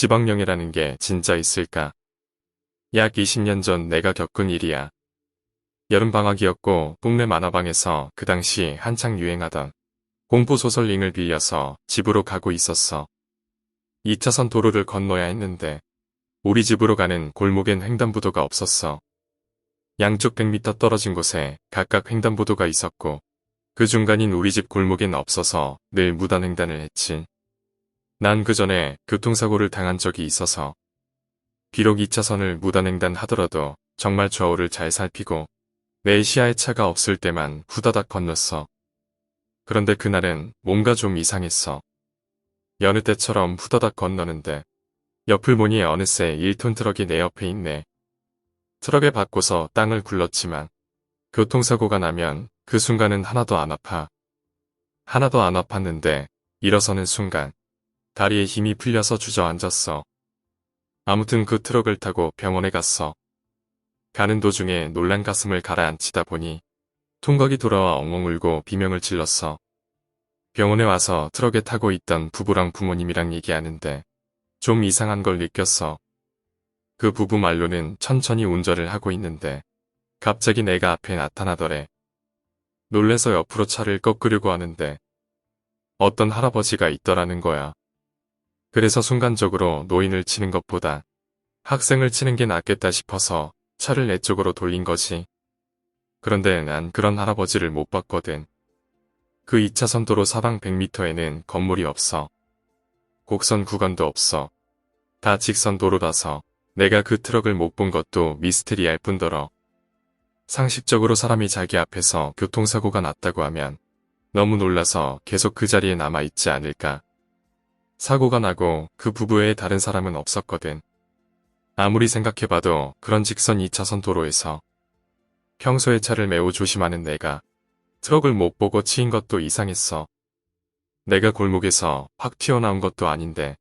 지방령이라는 게 진짜 있을까? 약 20년 전 내가 겪은 일이야. 여름방학이었고 동네 만화방에서 그 당시 한창 유행하던 공포소설 링을 빌려서 집으로 가고 있었어. 2차선 도로를 건너야 했는데 우리 집으로 가는 골목엔 횡단보도가 없었어. 양쪽 100m 떨어진 곳에 각각 횡단보도가 있었고 그 중간인 우리 집 골목엔 없어서 늘 무단횡단을 했지. 난 그 전에 교통사고를 당한 적이 있어서 비록 2차선을 무단횡단 하더라도 정말 좌우를 잘 살피고 내 시야에 차가 없을 때만 후다닥 건넜어. 그런데 그날은 뭔가 좀 이상했어. 여느 때처럼 후다닥 건너는데 옆을 보니 어느새 1톤 트럭이 내 옆에 있네. 트럭에 받고서 땅을 굴렀지만 교통사고가 나면 그 순간은 하나도 안 아파. 하나도 안 아팠는데 일어서는 순간 다리에 힘이 풀려서 주저앉았어. 아무튼 그 트럭을 타고 병원에 갔어. 가는 도중에 놀란 가슴을 가라앉히다 보니 통각이 돌아와 엉엉 울고 비명을 질렀어. 병원에 와서 트럭에 타고 있던 부부랑 부모님이랑 얘기하는데 좀 이상한 걸 느꼈어. 그 부부 말로는 천천히 운전을 하고 있는데 갑자기 내가 앞에 나타나더래. 놀래서 옆으로 차를 꺾으려고 하는데 어떤 할아버지가 있더라는 거야. 그래서 순간적으로 노인을 치는 것보다 학생을 치는 게 낫겠다 싶어서 차를 내 쪽으로 돌린 거지. 그런데 난 그런 할아버지를 못 봤거든. 그 2차선 도로 사방 100m에는 건물이 없어. 곡선 구간도 없어. 다 직선 도로라서 내가 그 트럭을 못 본 것도 미스테리할 뿐더러. 상식적으로 사람이 자기 앞에서 교통사고가 났다고 하면 너무 놀라서 계속 그 자리에 남아있지 않을까. 사고가 나고 그 부부 외에 다른 사람은 없었거든. 아무리 생각해봐도 그런 직선 2차선 도로에서 평소에 차를 매우 조심하는 내가 트럭을 못 보고 치인 것도 이상했어. 내가 골목에서 확 튀어나온 것도 아닌데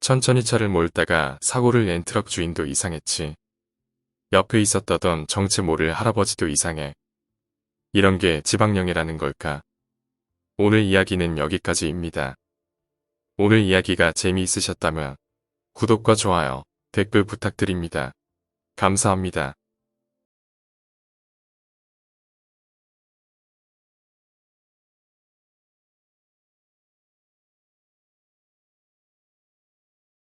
천천히 차를 몰다가 사고를 낸 트럭 주인도 이상했지. 옆에 있었다던 정체 모를 할아버지도 이상해. 이런 게 지방령이라는 걸까? 오늘 이야기는 여기까지입니다. 오늘 이야기가 재미있으셨다면 구독과 좋아요, 댓글 부탁드립니다. 감사합니다.